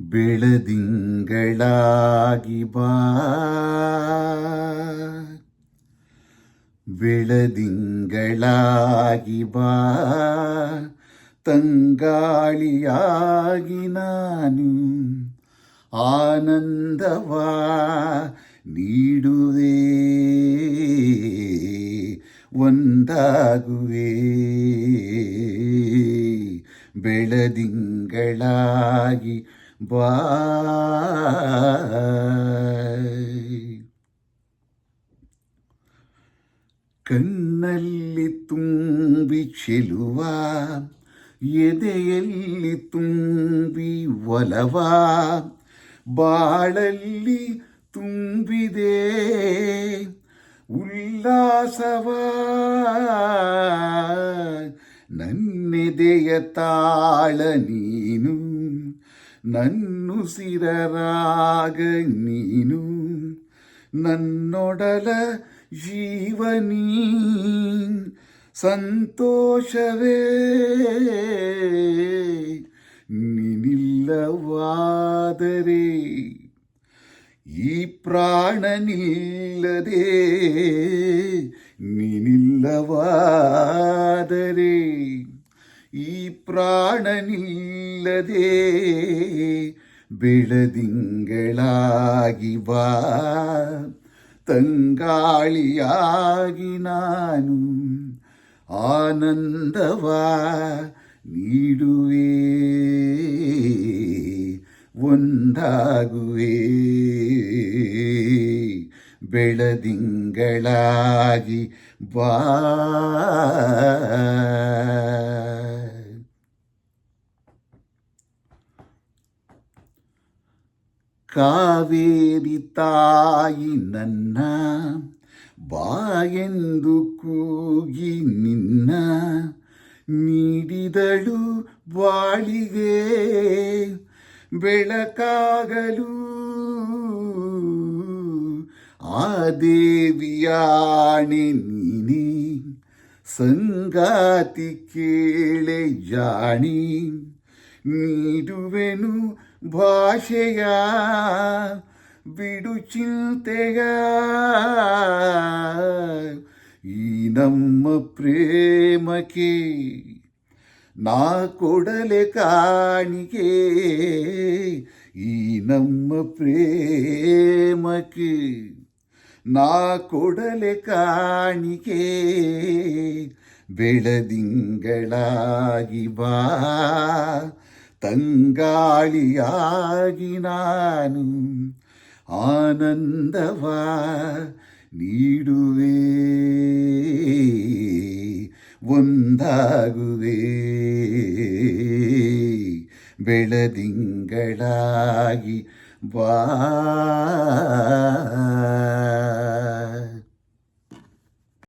ಬೆಳದಿಂಗಳಾಗಿ ಬಾ. ಬೆಳದಿಂಗಳಾಗಿ ಬಾ. ತಂಗಾಳಿಯಾಗಿ ನಾನು ಆನಂದವಾ ನೀಡುವೆ ಒಂದಾಗುವೆ. ಬೆಳದಿಂಗಳಾಗಿ ಬಾ. ಕಣ್ಣಲ್ಲಿ ತುಂಬಿ ಚೆಲುವ ಎದೆಯಲ್ಲಿ ತುಂಬಿ ಒಲವ ಬಾಳಲ್ಲಿ ತುಂಬಿದೆ ಉಲ್ಲಾಸವ. ನನ್ನೆದೆಯ ತಾಳ ನೀನು ನನ್ನುಸಿರರಾಗ ನೀನು ನನ್ನೊಡಲ ಜೀವನೀ ಸಂತೋಷವೇ ನಿನಿಲ್ಲವಾದರೆ ಈ ಪ್ರಾಣನಿಲ್ಲದೆ ನೀನಿಲ್ಲವಾದರೆ ಈ ಪ್ರಾಣ ನಿಲ್ಲದೆ ಬೆಳದಿಂಗಳಾಗಿ ಬಾ. ತಂಗಾಳಿಯಾಗಿ ನಾನು ಆನಂದವ ನೀಡುವೆ ಒಂದಾಗುವೆ. ಬೆಳದಿಂಗಳಾಗಿ ಬಾ. ಕಾವೇರಿ ತಾಯಿ ನನ್ನ, ಬಾಯೆಂದು ಕೂಗಿ ನಿನ್ನ, ನೀಡಿದಳು ಬಾಳಿಗೆ ಬೆಳಕಾಗಲು. ಆ ದೇವಿಯಾಣೆ ನೀನೆ, ಸಂಗಾತಿ ಕೇಳೆ ಜಾಣಿ, ನೀಡುವೆನು ಭಾಷೆಯ ಬಿಡು ಚಿಂತೆಯ ಈ ನಮ್ಮ ಪ್ರೇಮಕ್ಕೆ ನಾ ಕೊಡಲೆ ಕಾಣಿಕೆ. ಈ ನಮ್ಮ ಪ್ರೇಮಕ್ಕೆ ನಾ ಕೊಡಲೆ ಕಾಣಿಕೆ. ಬೆಳದಿಂಗಳಾಗಿ ಬಾ ತಂಗಾಳಿಯಾಗಿ ನಾನು ಆನಂದವಾ ನೀಡುವೆ ಒಂದಾಗುವೆ ಬೆಳದಿಂಗಳಾಗಿ ಬಾ